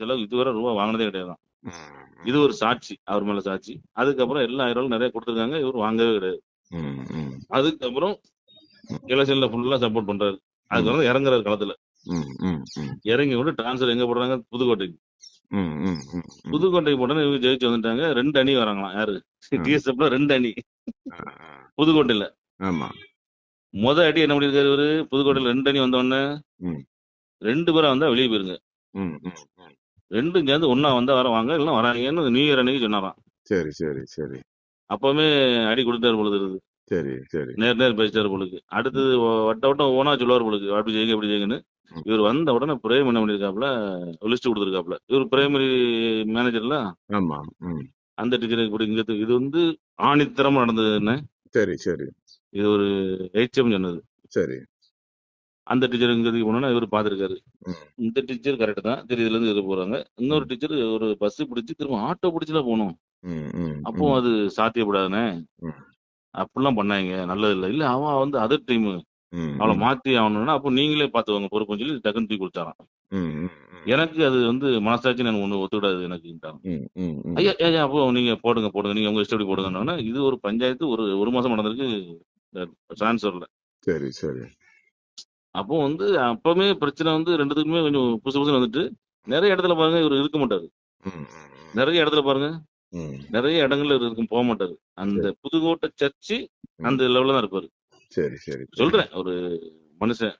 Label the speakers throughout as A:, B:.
A: செலவு இதுவரை ரூபா வாங்கினதே கிடையாது இது ஒரு சாட்சி அவர் மேல சாட்சி. அதுக்கப்புறம் எல்லா ஆயிரம் ரூபாய் நிறைய கொடுத்துருக்காங்க இவர் வாங்கவே கிடையாது. அதுக்கப்புறம் எலெக்ஷன்ல ஃபுல்லா சப்போர்ட் பண்றாரு. அதுக்கப்புறம் இறங்குறாரு களத்துல. இறங்கி விட்டு டிரான்ஸ்ஃபர் எங்க போடுறாங்க? புதுக்கோட்டைக்கு. புதுக்கோட்டைக்கு போட்டோன்னு இவங்க ஜெயிச்சு வந்துட்டாங்க. ரெண்டு அணி வராங்களாம். யாரு. டிஎஸ்எஃப்ல ரெண்டு அணி. புதுக்கோட்டையில.
B: ஆமா.
A: முத அடி என்ன பண்ணிருக்காரு இவரு? புதுக்கோட்டையில ரெண்டு அணி வந்த உடனே. ரெண்டு பேரா வந்தா வெளியே போயிருங்க. ரெண்டும் சேர்ந்து ஒன்னா வந்தா வர வாங்க இல்லைன்னா வராங்கன்னு நியூ இயர் அன்னைக்கு சொன்னாராம்.
B: சரி சரி சரி.
A: அப்பவுமே அடி கொடுத்தாரு பொழுது இருக்குது.
B: சரி சரி.
A: நேர் நேர் பேசிட்டாரு பொழுது அடுத்தது வட்ட வட்டம் ஓனா சொல்லுவார் பொழுது அப்படி செய்யுங்க இப்படி செய்யுங்கன்னு. இவர் வந்த உடனே பிரேம் என்ன பண்ணிருக்காப்ல லிஸ்ட் கொடுத்துருக்காப்ல இவர் பிரைமரி மேனேஜர்ல
B: ஆமா
A: அந்த டீச்சருக்கு இப்படி இங்க இது வந்து ஆணித்தரமா நடந்தது என்ன?
B: சரி சரி.
A: இது ஒரு ஹெச்எம் சொன்னது.
B: சரி.
A: அந்த டீச்சர் இங்க போனோம்னா இவர் பாத்துருக்காரு. இந்த டீச்சர் கரெக்ட் தான். சரி இதுல இருந்து இது போறாங்க. இன்னொரு டீச்சர் ஒரு பஸ் பிடிச்சி திரும்ப ஆட்டோ பிடிச்சுல போகணும். அப்போ அது சாத்தியப்படாதுனே. அப்படிலாம் பண்ணாங்க நல்லது இல்ல. இல்ல அவன் வந்து அதர் டீம் அவளை மாத்தி ஆகணும்னா அப்போ நீங்களே பாத்துவாங்க பொறுப்புன்னு சொல்லி டக்குன்னு தூக்கி
B: ம்.
A: எனக்கு அது வந்து மனசாட்சி எனக்கு ஒண்ணு ஒத்துக்கிடாது எனக்கு. ஐயா ஐயா அப்போ நீங்க போடுங்க போடுங்க. நீங்க உங்க இஷ்டப்படி போடுங்கன்னா இது ஒரு பஞ்சாயத்து ஒரு ஒரு மாசம் நடந்திருக்கு. டிரான்ஸ்ஃபர்ல
B: சரி சரி.
A: அப்போ வந்து அப்பவுமே பிரச்சனை வந்து ரெண்டுத்துக்குமே கொஞ்சம் புதுசு புதுசு வந்துட்டு நிறைய இடத்துல பாருங்க இவர் இருக்க மாட்டாரு. நிறைய இடத்துல பாருங்க. நிறைய இடங்கள்ல இவர் இருக்கும் போக மாட்டாரு அந்த புதுக்கோட்டை சர்ச்சு அந்த லெவல்ல தான் இருப்பாரு
B: சரி சரி.
A: சொல்றேன் ஒரு மனுஷன்.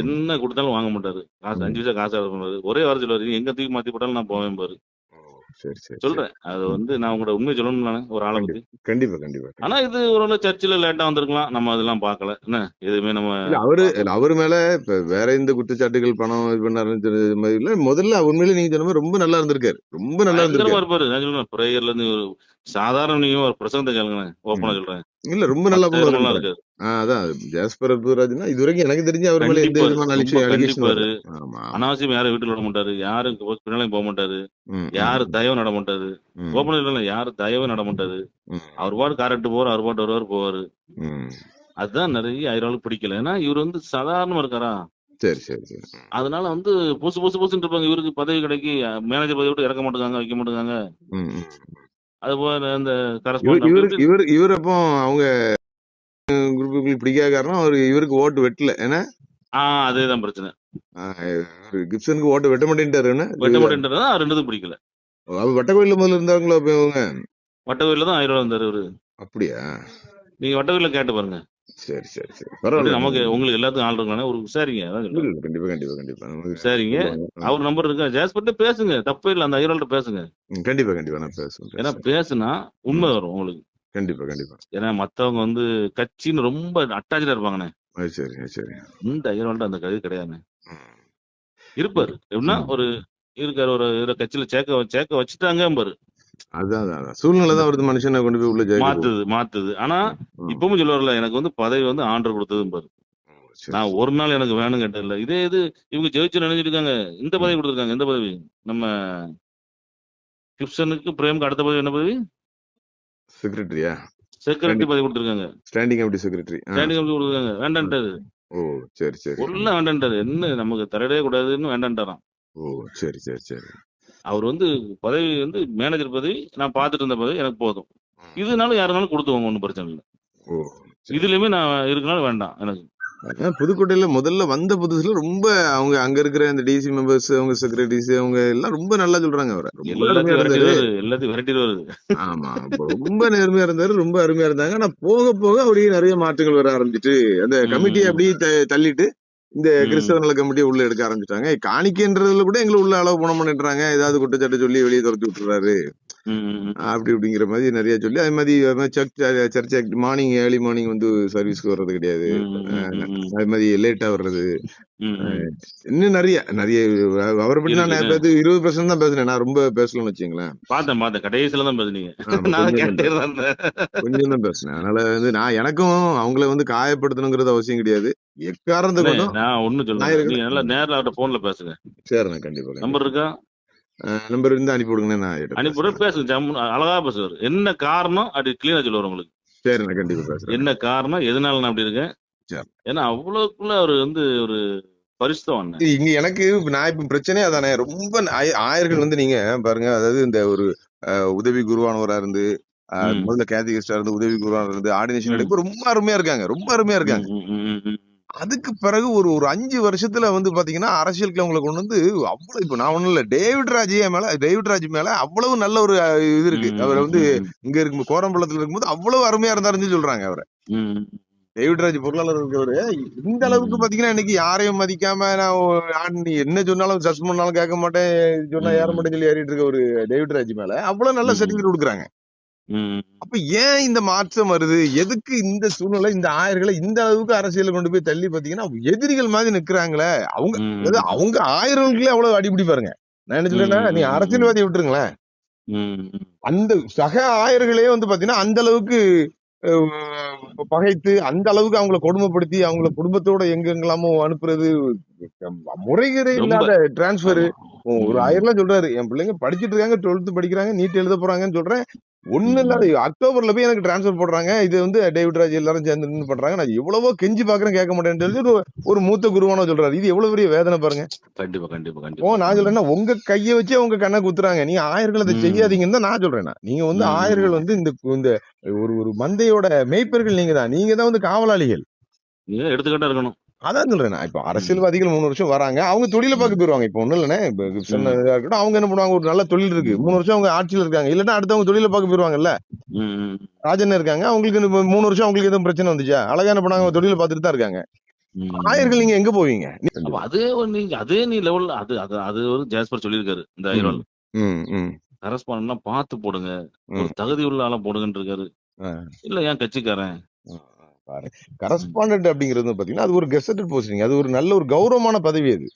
A: என்ன கொடுத்தாலும் வாங்க மாட்டாரு காசு. அஞ்சு பைசா காசு ஆட பண்ணாரு ஒரே வாரம் சொல்லுவாரு எங்க தூக்கி மாத்தி போட்டாலும் நான் போவேன் பாரு
B: சரி சரி.
A: சொல்றேன். அது வந்து நான் உங்களோட உண்மை சொல்லணும் நானே ஒரு ஆளை பத்தி.
B: கண்டிப்பா கண்டிப்பா
A: ஆனா இது ஒரு சர்ச்சில் லேட்டா வந்திருக்கலாம். நம்ம அதெல்லாம் பார்க்கல. என்ன? எதுவுமே நம்ம
B: அவரு அவரு மேல இப்ப வேற எந்த குற்றச்சாட்டுகள் பணம் இது பண்ணாருன்னு மாதிரி இல்ல. முதல்ல உண்மையில நீங்க சொன்ன மாதிரி ரொம்ப நல்லா இருந்திருக்காரு. ரொம்ப நல்லா இருந்திருக்காரு.
A: இருப்பாரு. நான் சொல்றேன் பிரேயர்ல இருந்து ஒரு சாதாரண நீங்க ஒரு பிரசங்கத்தை கேளுங்க ஓப்பனா சொல்றேன்.
B: இல்ல ரொம்ப நல்லா
A: பத்தாயிரம்
B: அதான். ஜாஸ்பர் அற்புதராஜ்னா இது வரைக்கும் எனக்கு தெரிஞ்சு அவர் மேல எந்த
A: கண்டிப்பாரு.
B: விதமான
A: ரொம்ப
B: அலிஷன் அலிகேஷன்
A: கண்டிப்பாரு.
B: ஆமா
A: அனாவசியம் யாரும் வீட்டுல விட மாட்டாரு. யாரும் பின்னாலையும் போக மாட்டாரு. யாரு தயவு நட மாட்டாரு. இல்ல யாரு தயவு நட மாட்டாரு. அவர் பாட்டு காரட்டு போவார் அவர் பாட்டு வருவார் போவாரு. அதுதான் நிறைய ஆயிரம் பிடிக்கல. ஏன்னா இவர் வந்து சாதாரணமா இருக்காரா?
B: சரி சரி சரி.
A: அதனால வந்து புதுசு புதுசு புதுசுன்னு இருப்பாங்க. இவருக்கு பதவி கிடைக்கி மேனேஜர் பதவி விட்டு இறக்க மாட்டாங்க வைக்க மாட்டாங்க. அது போல கரஸ்பாண்ட்
B: இவர் இவர் இவர் அப்போ அவங்க குரூப்புக்கு பிடிக்காத காரணம் அவர் இவருக்கு ஓட்டு வெட்டல. ஏன்னா
A: அதேதான் பிரச்சனை.
B: கிப்சனுக்கு ஓட்டு வெட்ட மாட்டேன்ட்டாரு.
A: வெட்ட மாட்டேன்றதா ரெண்டுதும் பிடிக்கல.
B: அவர் வட்டக்கோயில முதல்ல இருந்தாங்களோ அப்ப இவங்க?
A: வட்டவீர்ல தான் ஆயிரம் ரூபா வந்தாரு இவரு.
B: அப்படியா?
A: நீங்க வட்டவீர்ல கேட்டு பாருங்க.
B: சரி சரி சரி. பரவாயில்ல.
A: நமக்கு உங்களுக்கு எல்லாத்துக்கும் ஆள் இருக்கானே ஒரு விசாரிங்க.
B: கண்டிப்பா கண்டிப்பா கண்டிப்பா. சொல்லுவாங்க.
A: அவர் நம்பர் இருக்கா? ஜாஸ்பர்ட்ட பேசுங்க. தப்பே இல்ல. அந்த ஐரோல்ட்ட பேசுங்க.
B: கண்டிப்பா கண்டிப்பா. நான் பேசுவேன்
A: ஏன்னா. பேசுனா உண்மை வரும் உங்களுக்கு.
B: கண்டிப்பா கண்டிப்பா.
A: ஏன்னா மத்தவங்க வந்து கட்சின்னு ரொம்ப அட்டாச்சா இருப்பாங்கண்ணே.
B: சரி சரி.
A: இந்த ஐரோல்ட்ட அந்த கதை கிடையாதுண்ணே. இருப்பாரு. எப்படின்னா. ஒரு இருக்காரு ஒரு இவர கட்சியில சேர்க்க சேர்க்க வச்சுட்டாங்க பாரு
B: அதான் சூழ்நிலை தான் வருது. மனுஷனை கொண்டு போய் உள்ள
A: மாத்துது மாத்துது. ஆனா. இப்பவும் சொல்லுவார்ல எனக்கு வந்து பதவி வந்து ஆண்டர் கொடுத்ததும் பாரு. நான் ஒரு நாள் எனக்கு வேணும் கேட்டதில்ல இதே இது இவங்க ஜெயிச்சு நினைச்சிருக்காங்க இந்த பதவி கொடுத்துருக்காங்க. எந்த பதவி. நம்ம கிப்சனுக்கு பிரேம்க்கு அடுத்த பதவி என்ன பதவி?
B: செக்ரட்டரியா
A: செக்ரட்டரி பதவி கொடுத்துருக்காங்க.
B: Standing committee secretary
A: standing committee கொடுத்துருக்காங்க. வேண்டான்ட்டாரு
B: ஓ சரி சரி.
A: எல்லாம் வேண்டான்ட்டாரு என்ன நமக்கு தரடே கூடாதுன்னு வேண்டான்ட்டாராம்.
B: ஓ சரி சரி சரி.
A: அவர் வந்து பதவி வந்து மேனேஜர் பதவி நான் பார்த்துட்டு இருந்த பதவி எனக்கு போதும். இதுனாலும் யாருனாலும் கொடுத்துவாங்க ஒன்றும் பிரச்சனை இல்லை. இதுலயுமே நான் இருக்கனாலும் வேண்டாம் எனக்கு.
B: புதுக்கோட்டையில முதல்ல வந்த புதுசுல ரொம்ப அவங்க அங்க இருக்கிற அந்த டிசி மெம்பர்ஸ் அவங்க செக்ரட்டரிஸ் அவங்க எல்லாம் ரொம்ப நல்லா சொல்றாங்க அவரை ஆமா ரொம்ப நேர்மையா இருந்தாரு ரொம்ப அருமையா இருந்தாங்க ஆனா போக போக அப்படியே நிறைய மாற்றங்கள் வர ஆரம்பிச்சிட்டு அந்த கமிட்டியை. அப்படியே தள்ளிட்டு இந்த. கிறிஸ்தவ நல கமிட்டியை உள்ள எடுக்க ஆரம்பிச்சிட்டாங்க காணிக்கைன்றதுல கூட எங்களை உள்ள அளவு பணம் பண்ணிடுறாங்க ஏதாவது குற்றச்சாட்டு சொல்லி வெளியே துரத்தி விட்டுறாரு. அப்படி இப்படிங்கிற மாதிரி நிறைய சொல்லி அது மாதிரி church church morning early morning வந்து சர்வீஸ்க்கு வர்றது கிடையாது. அது மாதிரி லேட்டா வர்றது. இன்னும் நிறைய நிறைய அவரை பத்தி நான். நேத்து இருபது பெர்சன்ட் தான் பேசுனேன். நான் ரொம்ப பேசலன்னு வச்சுங்களேன்
A: பார்த்தேன் பார்த்தேன். கடைசியில தான் பேசுனீங்க.
B: கொஞ்சம் தான் பேசினேன். அதனால வந்து நான் எனக்கும் அவங்கள வந்து காயப்படுத்தணுங்கிறது அவசியம் கிடையாது. கொண்டும்
A: நான் ஒண்ணு. நீங்க நல்லா நேர்ல அவர்ட்ட போன்ல பேசுங்க.
B: சரிண்ணா கண்டிப்பா.
A: நம்பர் இருக்கா?
B: நம்பர் இருந்து அனுப்பி விடுங்கண்ணே நான் பேசுறேன்.
A: பேசுங்க ஜம்முன்னு அழகா பேசுவார். என்ன காரணம்? அப்படி கிளீனா சொல்லுவார் உங்களுக்கு.
B: சரிண்ணா கண்டிப்பா பேசுறேன்.
A: என்ன காரணம்? எதனால நான் அப்படி இருக்கேன்?
B: சரி.
A: ஏன்னா அவ்வளவுக்குள்ள அவர் வந்து ஒரு பரிசு தான் வாங்கினேன்
B: இது இங்க எனக்கு நான் இப்ப பிரச்சனையே அதானே ரொம்ப ஆய- ஆயர்கள் வந்து நீங்க பாருங்க அதாவது இந்த ஒரு உதவி குருவானவரா இருந்து முதல்ல கேத்திகிஸ்டா இருந்து உதவி குருவானவரா இருந்து ஆர்டினேஷன் ரொம்ப அருமையா இருக்காங்க ரொம்ப அருமையா இருக்காங்க. அதுக்கு பிறகு ஒரு ஒரு அஞ்சு வருஷத்துல வந்து பாத்தீங்கன்னா அரசியலுக்கு அவங்களை கொண்டு வந்து அவ்வளவு இப்ப நான் ஒண்ணும் இல்ல. டேவிட் ராஜே மேல டேவிட் ராஜ் மேல அவ்வளவு நல்ல ஒரு இது இருக்கு. அவர் வந்து இங்க இருக்கும் கோரம்பள்ளத்துல இருக்கும்போது அவ்வளவு அருமையா இருந்தாருன்னு சொல்றாங்க அவர். டேவிட் ராஜ் பொருளாளர் இருக்கவரு இந்த அளவுக்கு பாத்தீங்கன்னா இன்னைக்கு யாரையும் மதிக்காம நான் என்ன சொன்னாலும் சஸ்பெண்ட் பண்ணாலும் கேட்க மாட்டேன் சொன்னா ஏற
A: ம்
B: மாட்டேன்னு சொல்லி ஏறிட்டு இருக்க ஒரு டேவிட் ராஜ் மேல அவ்வளவு நல்ல சர்டிபிகேட் கொடுக்குறாங்க. அப்ப ஏன் இந்த மாற்றம் வருது? எதுக்கு இந்த சூழ்நிலை இந்த ஆயர்களை இந்த அளவுக்கு அரசியல கொண்டு போய் தள்ளி பாத்தீங்கன்னா எதிரிகள் மாதிரி நிக்கிறாங்களே. அவங்க அவங்க ஆயிரங்களுக்குள்ளே அவ்வளவு அடிபிடி பாருங்க. நான் என்ன நீ அரசியல்வாதியை விட்டுருங்களேன். அந்த சக ஆயர்களே வந்து பாத்தீங்கன்னா அந்த அளவுக்கு பகைத்து அந்த அளவுக்கு அவங்கள கொடுமைப்படுத்தி அவங்கள குடும்பத்தோட எங்கெங்கெல்லாமோ அனுப்புறது முறைகேடே இல்லாத டிரான்ஸ்பர் ஒரு ஆயிரம் சொல்றாரு என் பிள்ளைங்க படிச்சிட்டு இருக்காங்க டுவெல்த் படிக்கிறாங்க நீட் எழுத போறாங்கன்னு சொல்றேன். ஒண்ணு
A: ம்.
B: இல்லாத அக்டோபர்ல போய் எனக்கு டிரான்ஸ்பர் போடுறாங்க. இது வந்து டேவிட் ராஜ் எல்லாரும் சேர்ந்து பண்றாங்க. நான் எவ்வளவோ கெஞ்சி பாக்குறேன் கேட்க மாட்டேன்னு சொல்லி ஒரு மூத்த குருவானோ சொல்றாரு. இது எவ்வளவு பெரிய வேதனை பாருங்க.
A: கண்டிப்பா கண்டிப்பா
B: ஓ
A: கண்டிப்பா
B: நான் சொல்றேன்னா உங்க கையை வச்சே உங்க கண்ணை குத்துறாங்க. நீ ஆயர்கள் அதை செய்யாதீங்கன்னு தான் நான் சொல்றேன். நீங்க வந்து ஆயர்கள் வந்து இந்த இந்த ஒரு ஒரு மந்தையோட மேய்ப்பர்கள் நீங்க தான் நீங்க தான் வந்து காவலாளிகள்.
A: நீங்க எடுத்துக்கிட்டா இருக்கணும்.
B: அதான் சொல்றேன். இப்ப அரசியல்வாதிகள் மூணு வருஷம் வராங்க. அவங்க தொழிலை பார்க்க போயிருவாங்க. இப்ப ஒண்ணும் இல்லைண்ணே. இப்ப இருக்கட்டும் அவங்க என்ன பண்ணுவாங்க? ஒரு நல்ல தொழில் இருக்கு. மூணு வருஷம் அவங்க ஆட்சியில் இருக்காங்க. இல்லன்னா அடுத்தவங்க தொழிலை பார்க்க போயிருவாங்கல்ல? ராஜன் இருக்காங்க. அவங்களுக்கு மூணு வருஷம் அவங்களுக்கு எதுவும் பிரச்சனை வந்துச்சா? அழகா என்ன பண்ணாங்க? தொழிலை பார்த்துட்டு தான் இருக்காங்க. ஆயர்கள் நீங்க எங்க போவீங்க?
A: அதே நீங்க அதே நீ லெவல் அது அது அது ஒரு ஜாஸ்பர் சொல்லியிருக்காரு இந்த ஐரோல்.
B: ம் ம்.
A: கரஸ்பாண்டா பார்த்து போடுங்க. ஒரு தகுதி உள்ள ஆளா போடுங்கன்னு இருக்காரு. இல்ல ஏன் கட்சிக்காரன்?
B: பாரு. கரஸ்பாண்டன்ட் அப்படிங்கிறது பாத்தீங்கன்னா அது ஒரு கெசட்டட் போஸ்டிங். அது ஒரு நல்ல ஒரு கௌரவமான பதவி அது.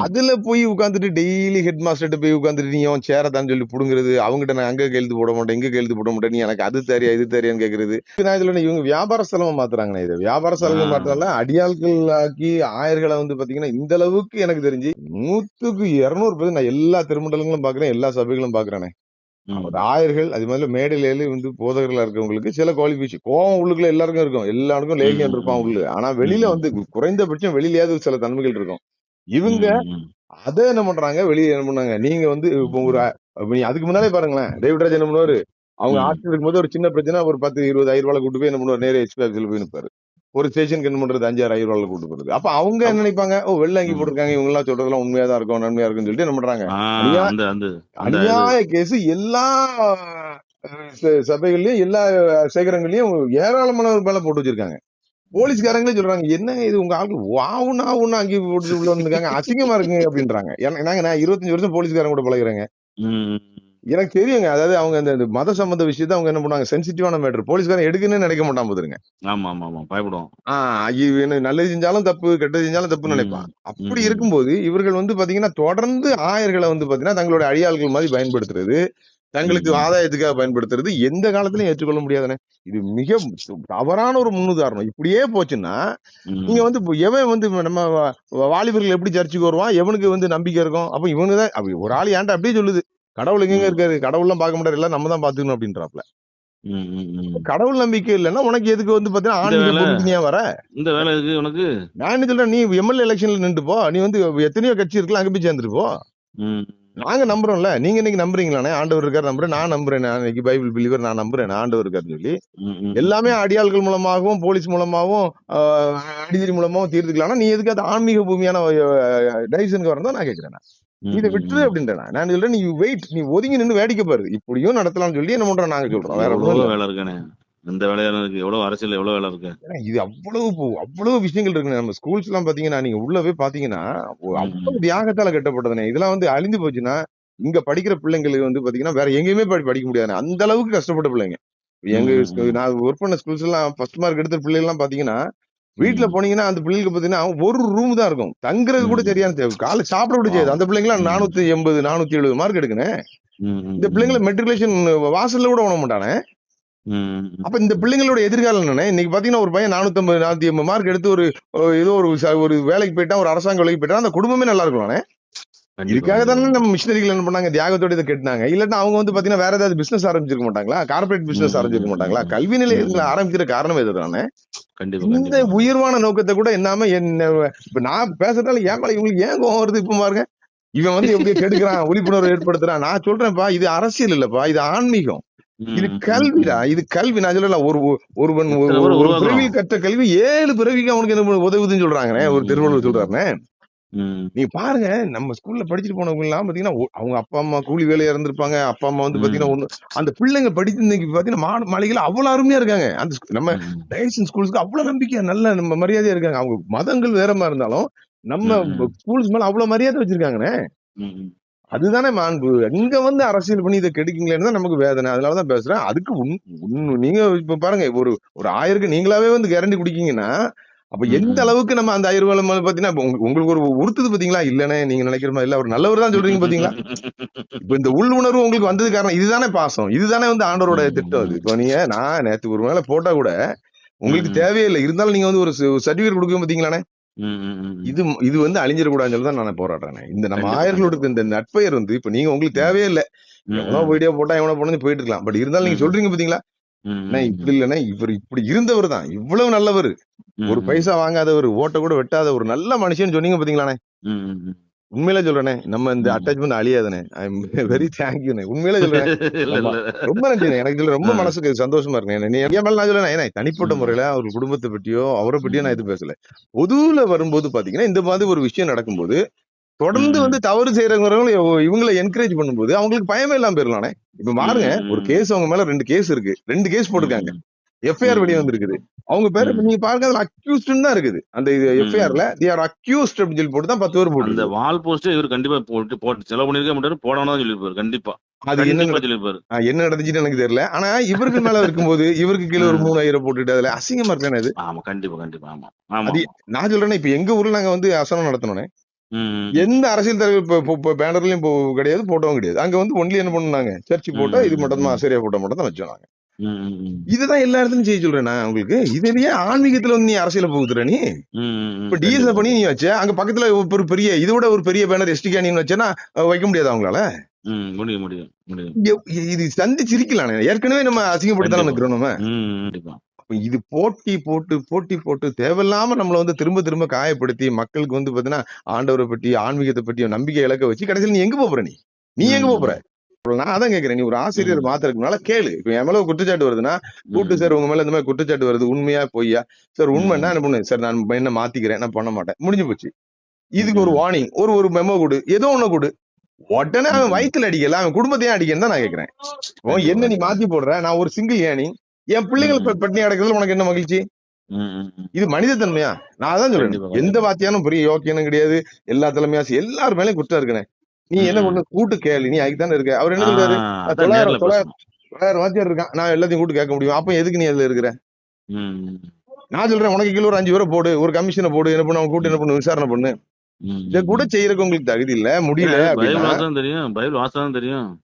B: அதுல போய் உட்காந்துட்டு டெய்லி ஹெட் மாஸ்டர்கிட்ட போய் உட்காந்துட்டு நீ அவன் சேரதான்னு சொல்லி புடுங்குறது. அவங்ககிட்ட நான் அங்க கையெழுத்து போட மாட்டேன் இங்க கையெழுத்து போட மாட்டேன். நீ எனக்கு அது தெரியா இது தெரியான்னு கேக்குறது. நான் இதுல இவங்க வியாபார ஸ்தலமா மாத்துறாங்கண்ணே இது. வியாபார
A: ஆ.
B: ஸ்தலமா மாத்தினால அடியாட்கள் ஆக்கி ஆயர்களை வந்து பாத்தீங்கன்னா இந்த அளவுக்கு எனக்கு தெரிஞ்சு நூத்துக்கு இருநூறு பேர் நான் எல்லா திருமண்டலங்களும் பாக்குறேன் எல்லா சபைகளும் பாக்குறேனே. ஒரு ஆயர்கள் அது மாதிரி மேடையில வந்து போதகர்களா இருக்கவங்களுக்கு சில குவாலிஃபிகேஷன் கோவம் உள்ளுக்குள்ள எல்லாருக்கும் இருக்கும். எல்லாருக்கும் லேகியம் இருப்பான் உள்ள ஆனா வெளியில வந்து குறைந்தபட்சம் வெளியிலயாவது சில தன்மைகள் இருக்கும். இவங்க அதை என்ன பண்றாங்க? வெளியே என்ன பண்ணாங்க நீங்க வந்து இப்போ ஒரு அதுக்கு முன்னாலே பாருங்களேன். டேவிட் ராஜ் என்ன பண்ணுவாரு? அவங்க
A: ம்.
B: ஆட்சியில் இருக்கும்போது ஒரு சின்ன பிரச்சனை ஒரு பத்து இருபது ஆயிரம் ரூபாய் கூட்டு போய் என்ன பண்ணுவார்? நேரே எஸ்பி ஆஃபீஸ்ல போய் நிற்பாரு ஒரு ஸ்டேஷனுக்கு என்ன பண்றது? அஞ்சாயிரம் ஆயிரம் ரூபாய் கூட்டு போறது. அப்ப அவங்க என்ன நினைப்பாங்க? ஓ வெள்ள அங்கி போட்டிருக்காங்க. இவங்க எல்லாம் சொல்றதெல்லாம் உண்மையா தான் இருக்கும் நன்மையா இருக்கும்னு சொல்லிட்டு என்ன பண்றாங்க? அநியாய கேஸ் எல்லா சபைகள்லயும் எல்லா சேகரங்களையும் ஏராளமானவர் மேல போட்டு வச்சிருக்காங்க. போலீஸ்காரங்களே சொல்றாங்க என்ன இது? உங்க ஆட்கள் வாவுனா ஒண்ணு அங்கே போட்டு உள்ள வந்திருக்காங்க. அசிங்கமா இருக்குங்க அப்படின்றாங்க. ஏன்னா நாங்க நான் இருபத்தஞ்சு வருஷம் போலீஸ்காரங்க கூட பழகுறேங்க. எனக்கு தெரியுங்க. அதாவது அவங்க அந்த மத சம்பந்த விஷயத்தை அவங்க என்ன பண்ணுவாங்க? சென்சிட்டிவான மேட்டர் போலீஸ்காரன் எடுக்குன்னு நினைக்க மாட்டான் போதுருங்க
A: ஆமா ஆமா ஆமா பயப்படுவோம்
B: நல்லது செஞ்சாலும் தப்பு கெட்டது செஞ்சாலும் தப்புன்னு நினைப்பான். அப்படி இருக்கும்போது இவர்கள் வந்து பாத்தீங்கன்னா தொடர்ந்து ஆயர்களை வந்து பாத்தீங்கன்னா தங்களுடைய அடியாள்கள் மாதிரி பயன்படுத்துறது தங்களுக்கு ஆதாயத்துக்காக பயன்படுத்துறது எந்த காலத்திலும் ஏற்றுக்கொள்ள முடியாதுனே இது மிக தவறான ஒரு முன்னுதாரணம். இப்படியே போச்சுன்னா நீங்க வந்து எவன் வந்து நம்ம வாலிபர்கள் எப்படி சர்ச்சுக்கு வருவான்? எவனுக்கு வந்து நம்பிக்கை இருக்கும்? அப்ப இவனுக்கு தான் அப்ப ஒரு ஆள் ஏன்டா அப்படியே சொல்லுது. கடவுள் எங்க இருக்காரு? கடவுள்லாம் பார்க்க முடியாது எல்லாம் நம்ம தான் பாத்துக்கணும் அப்படின்றாப்ல. கடவுள் நம்பிக்கை இல்லைன்னா உனக்கு எதுக்கு வந்து பாத்தீங்கன்னா ஆன்மீக வர?
A: இந்த வேலை இருக்கு உனக்கு?
B: நான் என்ன சொல்றேன் நீ எம்எல்ஏ எலெக்ஷன்ல நின்று போ. நீ வந்து எத்தனையோ கட்சி இருக்குல்ல அங்க போய் சேர்ந்துட்டு போ. நாங்க நம்புறோம்ல. நீங்க இன்னைக்கு நம்புறீங்களானே ஆண்டவர் இருக்காரு நம்புறேன். நான் நம்புறேன். நான் இன்னைக்கு பைபிள் பிலீவர் நான் நம்புறேன். ஆண்டவர் இருக்காருன்னு சொல்லி. எல்லாமே அடியாள்கள் மூலமாகவும் போலீஸ் மூலமாகவும் ஆஹ், அடிதடி மூலமாகவும் தீர்த்துக்கலாம் நீ எதுக்கு அது ஆன்மீக பூமியான டைசனுக்கு வரதான் நான் கேட்கிறேன் இதை விட்டுரு
A: ம்
B: அப்படின்றேன். நான். சொல்றேன் நீ வெயிட் நீ ஒதுங்கி நின்று வேடிக்கை பாரு. இப்படியும் நடத்தலாம்னு சொல்லி என்ன பண்றோம் நாங்க சொல்றோம். வேற
A: எவ்வளவு வேலை இருக்கானே? இந்த வேலையா இருக்கு. எவ்வளவு அரசியல் எவ்வளவு வேலை இருக்கு?
B: இது அவ்வளவு அவ்வளவு விஷயங்கள் இருக்கு நம்ம ஸ்கூல்ஸ் எல்லாம் பாத்தீங்கன்னா நீங்க உள்ள போய் பாத்தீங்கன்னா அவ்வளவு தியாகத்தால கட்டப்பட்டதுனே இதெல்லாம் வந்து அழிந்து போச்சுன்னா இங்க படிக்கிற பிள்ளைங்களுக்கு வந்து பாத்தீங்கன்னா வேற எங்கேயுமே படி- படிக்க முடியாது அந்த அளவுக்கு கஷ்டப்பட்ட பிள்ளைங்க. எங்க நான் ஒர்க் பண்ண ஸ்கூல்ஸ் எல்லாம் ஃபர்ஸ்ட் மார்க் எடுத்த பிள்ளைங்க எல்லாம் பாத்தீங்கன்னா வீட்டுல போனீங்கன்னா அந்த பிள்ளைங்களுக்கு பாத்தீங்கன்னா ஒரு ரூம் தான் இருக்கும். தங்குறது கூட சரியான தேவை. காலை சாப்பிட கூட செய்யாது. அந்த பிள்ளைங்க எல்லாம்
A: ம்.
B: நானூத்தி எண்பது நானூத்தி எழுபது மார்க் எடுக்கணும் இந்த பிள்ளைங்களை மெட்ரிகுலேஷன் வாசல்ல கூட உணர மாட்டானே. அப்ப இந்த பிள்ளைங்களோட எதிர்காலம் என்னன்னா? இன்னைக்கு பாத்தீங்கன்னா ஒரு பையன் நானூத்தி ஐம்பது நானூத்தி எண்பது மார்க் எடுத்து ஒரு ஏதோ ஒரு ஒரு வேலைக்கு போயிட்டான் ஒரு அரசாங்க வேலைக்கு போயிட்டான். அந்த குடும்பமே நல்லா
A: கண்டிப்பா
B: இதுக்காக தானே நம்ம மிஷினரிகள் என்ன பண்ணாங்க? தியாகத்தோட இதை கட்டினாங்க. இல்லாட்டா அவங்க வந்து பாத்தீங்கன்னா வேற ஏதாவது பிசினஸ் ஆரம்பிச்சிருக்க மாட்டாங்களா? கார்பரேட் பிசினஸ் ஆரம்பிச்சிருக்க மாட்டாங்களா? கல்வி நிலையங்களை. ஆரம்பிக்கிற காரணம் இதுதானே
A: கண்டிப்பா
B: இந்த உயர்வான நோக்கத்தை கூட என்னாம என்ன இப்ப நான் பேசுறதால ஏன் மேல இவங்களுக்கு ஏன் கோவம் வருது? இப்ப பாருங்க. இவன் வந்து எப்படி கெடுக்கிறான்? விழிப்புணர்வு ஏற்படுத்துறான்? நான் சொல்றேன்ப்பா இது அரசியல் இல்லப்பா இது ஆன்மீகம். இது கல்விடா. இது கல்வி. நான் சொல்லல ஒரு ஒரு- ஒருவன் ஒரு
A: எத்தனை
B: பிறவி கற்ற கல்வி ஏழு பிறவிக்கு அவனுக்கு என்ன உதவுதுன்னு சொல்றாங்கண்ணே
A: ம்,
B: ஒரு திருவள்ளுவர் சொல்றாருண்ணே. நீங்க பாருங்க நம்ம ஸ்கூல்ல படிச்சுட்டு போனவங்க எல்லாம் பாத்தீங்கன்னா அவங்க அப்பா அம்மா கூலி வேலையா இருந்திருப்பாங்க. அப்பா அம்மா வந்து பாத்தீங்கன்னா ஒண்ணு அந்த பிள்ளைங்க இன்னைக்கு பாத்தீங்கன்னா மாடு மாளிகையில அவ்வளவு அருமையா இருக்காங்க. அந்த நம்ம டைசன் ஸ்கூல்ஸ்க்கு அவ்வளவு நம்பிக்கையா நல்ல நம்ம மரியாதையா இருக்காங்க. அவங்க மதங்கள் வேறமா இருந்தாலும் நம்ம ஸ்கூல்ஸ் மேல அவ்வளவு மரியாதை வச்சிருக்காங்கண்ணே. அதுதானே மாண்பு இங்க வந்து அரசியல் பண்ணி இதை கெடுக்கீங்களேன்னு தான் நமக்கு வேதனை. அதனாலதான் பேசுறேன். அதுக்கு உன் நீங்க இப்ப பாருங்க ஒரு ஒரு ஆயிரம் நீங்களாவே வந்து கேரண்டி குடிக்கீங்கன்னா அப்ப எந்த. அளவுக்கு நம்ம அந்த மேல பாத்தீங்கன்னா உங்களுக்கு ஒரு உறுத்துது பாத்தீங்களா? இல்லனே நீங்க நினைக்கிற மாதிரி இல்ல. அவர் நல்லவர் தான் சொல்றீங்க பாத்தீங்களா? இப்ப இந்த உள் உணர்வு உங்களுக்கு வந்தது காரணம் இதுதானே பாசம். இதுதானே வந்து ஆண்டவரோட திட்டம் அது. இப்ப நீங்க நான் நேத்து ஒரு மேல போட்டா கூட உங்களுக்கு
A: ம்,
B: தேவையே இல்லை இருந்தாலும் நீங்க வந்து ஒரு சர்டிபிகேட் கொடுக்க பாத்தீங்களானே. இது இது வந்து அழிஞ்சிடக்கூடாதுன்னு சொல்லி தான் நான் போராடுறேன் இந்த நம்ம ஆயர்களோட இந்த நட்பெயர் வந்து இப்ப நீங்க உங்களுக்கு தேவையே இல்லை.
A: ம்,
B: வீடியோ போட்டா எவனோ போனது போயிட்டு இருக்கலாம். பட் இருந்தாலும் நீங்க சொல்றீங்க பாத்தீங்களா? இப்படி இல்லைன்னா இவர் இப்படி இருந்தவர் தான். இவ்வளவு நல்லவர். ஒரு பைசா வாங்காதவர் ஓட்ட கூட வெட்டாத ஒரு நல்ல மனுஷன் சொன்னீங்க பாத்தீங்களாண்ணே. உண்மையிலே சொல்றேனே நம்ம இந்த. அட்டாச்மெண்ட் அழியாதுண்ணே. ஐ எம் வெரி தேங்க்யூண்ணே உண்மையிலே சொல்றேன். ரொம்ப நன்றிண்ணே. எனக்கு இதுல ரொம்ப மனசுக்கு சந்தோஷமா இருக்கு நீ என் மேல நான் சொல்ல ஏன்னா தனிப்பட்ட முறையில அவர் குடும்பத்தை பற்றியோ அவரை பற்றியோ நான் எதுவும் பேசல. பொதுவுல வரும்போது பாத்தீங்கன்னா இந்த மாதிரி ஒரு விஷயம் நடக்கும்போது தொடர்ந்து வந்து தவறு செய்யறவங்க இவங்களை என்கரேஜ் பண்ணும்போது அவங்களுக்கு பயமே இல்லாம போயிடலானே இப்ப பாருங்க ஒரு கேஸ் அவங்க மேல ரெண்டு கேஸ் இருக்கு. ரெண்டு கேஸ் போட்டிருக்காங்க. எஃப்ஐஆர் வெளியே வந்திருக்குது. அவங்க பேரு நீங்க பாருங்க அதுல அக்யூஸ்ட் தான் இருக்குது. அந்த எஃப்ஐஆர்ல தி ஆர் அக்யூஸ்ட் அப்படின்னு சொல்லி போட்டு தான் பத்து பேர்
A: அந்த
B: போட்டிருக்கு
A: வால் போஸ்ட் இவர் கண்டிப்பா போட்டு போட்டு செலவு பண்ணிருக்க மாட்டாரு போடணும் தான் சொல்லியிருப்பாரு கண்டிப்பா.
B: அது என்ன என்ன நடந்துச்சுன்னு எனக்கு தெரியல. ஆனா இவருக்கு மேல இருக்கும்போது இவருக்கு கீழே ஒரு. மூணாயிரம் போட்டுட்டு அதுல அசிங்கமா இருக்கேன் அது.
A: ஆமா கண்டிப்பா கண்டிப்பா ஆமா
B: நான் சொல்றேன்னா இப்ப எங்க ஊர்ல நாங்க வந்து அசனம் நடத்தணும்
A: ம், ம்,
B: எந்த அரசியல் தலைவர் பேனர்லயும் கிடையாது போட்டோவும் கிடையாது. அங்க வந்து ஒன்லி என்ன பண்ணாங்க சர்ச் போட்டா இது மட்டும் தான் ஆசிரியா போட்டோ மட்டும் தான் வச்சோம் இதுதான் எல்லா இடத்துலயும் செய்ய சொல்றேன் நான் உங்களுக்கு. இதுலயே ஆன்மீகத்துல வந்து நீ அரசியல போகுதுற நீ. இப்ப
A: ம்,
B: டிஎஸ்
A: கண்டிப்பா
B: பண்ணி நீ வச்ச அங்க பக்கத்துல ஒரு பெரிய இதோட ஒரு பெரிய பேனர் எஸ்டி கேனின்னு வச்சேன்னா வைக்க முடியாது அவங்களால
A: முடியும் முடியும்
B: இது சந்திச்சிருக்கலாம் ஏற்கனவே நம்ம அசிங்கப்படுத்தாலும்
A: கண்டிப்பா.
B: இருக்கிறோம் நம்ம. இது போட்டி போட்டு போட்டி போட்டு தேவையில்லாம நம்மள வந்து திரும்ப திரும்ப காயப்படுத்தி மக்களுக்கு வந்து பாத்தீங்கன்னா ஆண்டவரை பற்றி ஆன்மீகத்தை பற்றி நம்பிக்கை இழக்க வச்சு கடைசியில் நீ எங்க போற நீ? நீ எங்க போற? நான் அதான் கேக்குறேன். நீ ஒரு ஆசிரியர் மாத்திரக்குனால கேளு. இப்ப என் மேல குற்றச்சாட்டு வருதுன்னா கூப்பிட்டு
A: ம்,
B: சார் உங்க மேல இந்த மாதிரி குற்றச்சாட்டு வருது உண்மையா பொய்யா? சார் உண்மை என்ன பண்ணு சார் நான் என்ன மாத்திக்கிறேன்? நான் பண்ண மாட்டேன். முடிஞ்சு போச்சு. இதுக்கு ஒரு வார்னிங் ஒரு ஒரு மெமோ கொடு. ஏதோ ஒண்ணு கொடு. உடனே அவன்
A: ம்,
B: வயித்துல அடிக்கல. அவன் குடும்பத்தையும் அடிக்கன்னு தான் நான் கேக்குறேன். என்ன நீ மாத்தி போடுற? நான் ஒரு சிங்கிள் ஏணி என் பிள்ளைகள் பட்டினி அடக்கிறதுல உனக்கு என்ன மகிழ்ச்சி? இது மனித தன்மையா? நான் அதான் சொல்றேன். எந்த வாத்தியானும் பெரிய யோக்கியனும் கிடையாது. எல்லா தலைமையாசி எல்லார் மேலயும் குற்றம் இருக்கனே. நீ என்ன
A: ம்,
B: பண்ணு கூட்டு கேளு. நீ அதுக்கு தானே இருக்க. அவர் என்ன சொல்றாரு? "நான்
A: அதான்
B: தொள்ளாயிரம் தொள்ளாயிரம் வாத்தியார் இருக்கான் நான் எல்லாத்தையும் கூட்டு கேட்க முடியும். அப்ப எதுக்கு நீ அதுல இருக்கிற? நான் சொல்றேன் உனக்கு கீழே ஒரு அஞ்சு பேரை போடு. ஒரு கமிஷனை போடு. என்ன பண்ணு? அவன் கூட்டு என்ன பண்ணு? விசாரணை பண்ணு. இதை கூட. செய்யறதுக்கு உங்களுக்கு தகுதி இல்ல. முடியல
A: தெரியும். பைபிள் வாசம் தெரியும்.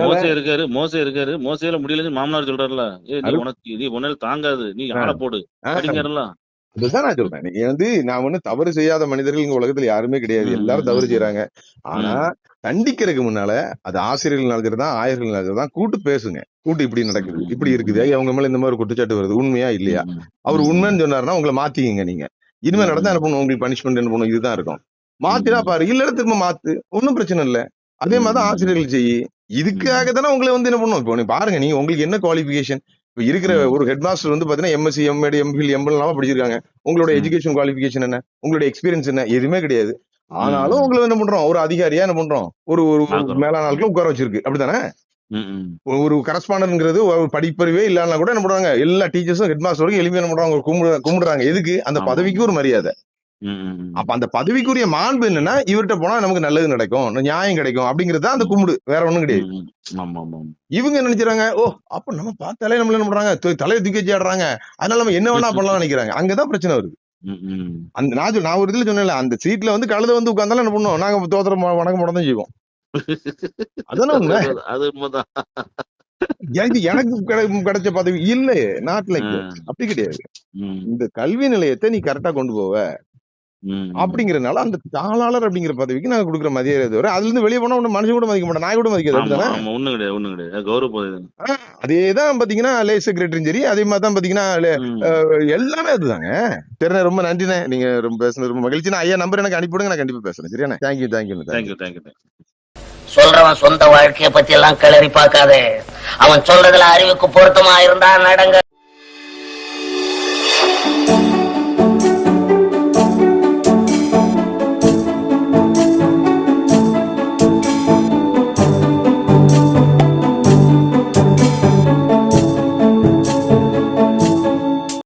A: மோசே இருக்காரு மோசே இருக்காரு. மோசையில முடியலன்னு மாமனார் சொல்றாருல. ஏ நீ
B: அது
A: உனக்கு நீ உன்னால தாங்காது. நீ
B: ஆ,
A: ஆளை போடு.
B: ஆ,
A: அடிங்கிறல
B: அதுதான் நான் சொல்றேன். நீங்க வந்து நான் ஒண்ணு தவறு செய்யாத மனிதர்கள் இந்த உலகத்துல யாருமே கிடையாது. எல்லாரும் தவறு செய்யறாங்க ஆனா தண்டிக்கிறதுக்கு முன்னால அது ஆசிரியர்கள் நடக்கிறதா ஆயர்கள் நடக்கிறதா கூட்டு பேசுங்க. கூட்டு இப்படி நடக்குது இப்படி இருக்குது. உங்க மேல இந்த மாதிரி குற்றச்சாட்டு வருது. உண்மையா இல்லையா? அவர் உண்மைன்னு சொன்னாருன்னா உங்களை மாத்திக்கங்க நீங்க. இனிமே நடந்தா என்ன
A: ம்,
B: பண்ணும் உங்களுக்கு பனிஷ்மெண்ட் என்ன பண்ணும் இதுதான் இருக்கும். மாத்தினா பாரு இல்ல திரும்ப மாத்து. ஒன்னும் பிரச்சனை இல்ல. அதே மாதிரிதான் ஆசிரியர்கள் செய்யி இதுக்காக தானே உங்களை வந்து என்ன பண்ணும் இப்போ நீங்க பாருங்க நீங்க உங்களுக்கு என்ன குவாலிபிகேஷன் இப்ப இருக்கிற ஒரு ஹெட் மாஸ்டர் வந்து பாத்தீங்கன்னா எம்எஸ்சி எம்எட் எம்பில் எம்பிள் எல்லாம் படிச்சிருக்காங்க. உங்களோட எஜுகேஷன் குவாலிபிகேஷன் என்ன? உங்களோட எக்ஸ்பீரியன்ஸ் என்ன? எதுவுமே கிடையாது. ஆனாலும் உங்களை என்ன பண்றோம்? ஒரு அதிகாரியா என்ன பண்றோம்? ஒரு ஒரு மேலான ஆட்கள் உட்கார வச்சிருக்கு. அப்படித்தானே? ஒரு கரஸ்பாண்டன்ங்கிறது ஒரு படிப்பறிவே இல்லைன்னா கூட என்ன பண்றாங்க எல்லா டீச்சர்ஸும் ஹெட் மாஸ்டர் வரைக்கும் எளிமையா என்ன பண்றாங்க? கும்பிடு கும்பிடுறாங்க. எதுக்கு? அந்த பதவிக்கு ஒரு மரியாதை. அப்ப அந்த பதவிக்குரிய மாண்பு என்னன்னா இவர்கிட்ட போனா நமக்கு நல்லது நடக்கும் நியாயம் கிடைக்கும் அப்படிங்கிறது தான் அந்த கும்பிடு வேற ஒண்ணும் கிடையாது. இவங்க நினைக்கிறாங்க ஓ அப்ப நம்ம பார்த்தாலே நம்மள என்ன பண்றாங்க? தலையை தூக்கி வச்சு ஆடுறாங்க. அதனால நம்ம என்ன வேணா பண்ணலாம் நினைக்கிறாங்க. அங்கதான் பிரச்சனை வருது. அந்த நான் நான் ஒரு இதுல சொன்னேன்ல அந்த சீட்ல வந்து கழுத வந்து உட்கார்ந்தாலும் என்ன பண்ணுவோம்? நாங்க தோத்திரம் வணக்கம் போட தான் செய்வோம். அதானே எனக்கு எனக்கு கிடை- கிடைச்ச பதவி இல்ல நாட் லைக்
A: ஆ,
B: அப்படி கிடையாது. இந்த கல்வி நிலையத்தை நீ கரெக்டா கொண்டு போவ. அப்படிங்கறதுனால அந்த தாளாளர் அப்படிங்கிற பதவிக்கு நாங்க கொடுக்குற மதியாதை தவிர அதுல இருந்து வெளியே போனா ஒண்ணு மனுஷன் கூட மதிக்க மாட்டேன் நாய் கூட மதிக்காது
A: ஒண்ணும் கிடையாது ஒண்ணும் கிடையாது. கௌரவ பதவி
B: அதேதான் பாத்தீங்கன்னா லே செக்ரட்டரியும் சரி அதே மாதிரி தான் பாத்தீங்கன்னா. எல்லாமே அதுதாங்க. சரிண்ணே ரொம்ப நன்றிண்ணே. நீங்க ரொம்ப பேசுனது ரொம்ப மகிழ்ச்சி நான் ஐயா நம்பர் எனக்கு அனுப்பிவிடுங்க நான் கண்டிப்பா பேசுறேன். Thank you thank you thank you
A: thank you thank you
C: சொல்றவன் சொந்த வாழ்க்கைய பத்தி எல்லாம் கிளறி பார்க்காதே. அவன் சொல்றதுல அறிவுக்கு பொருத்தமா இருந்தா நடங்க.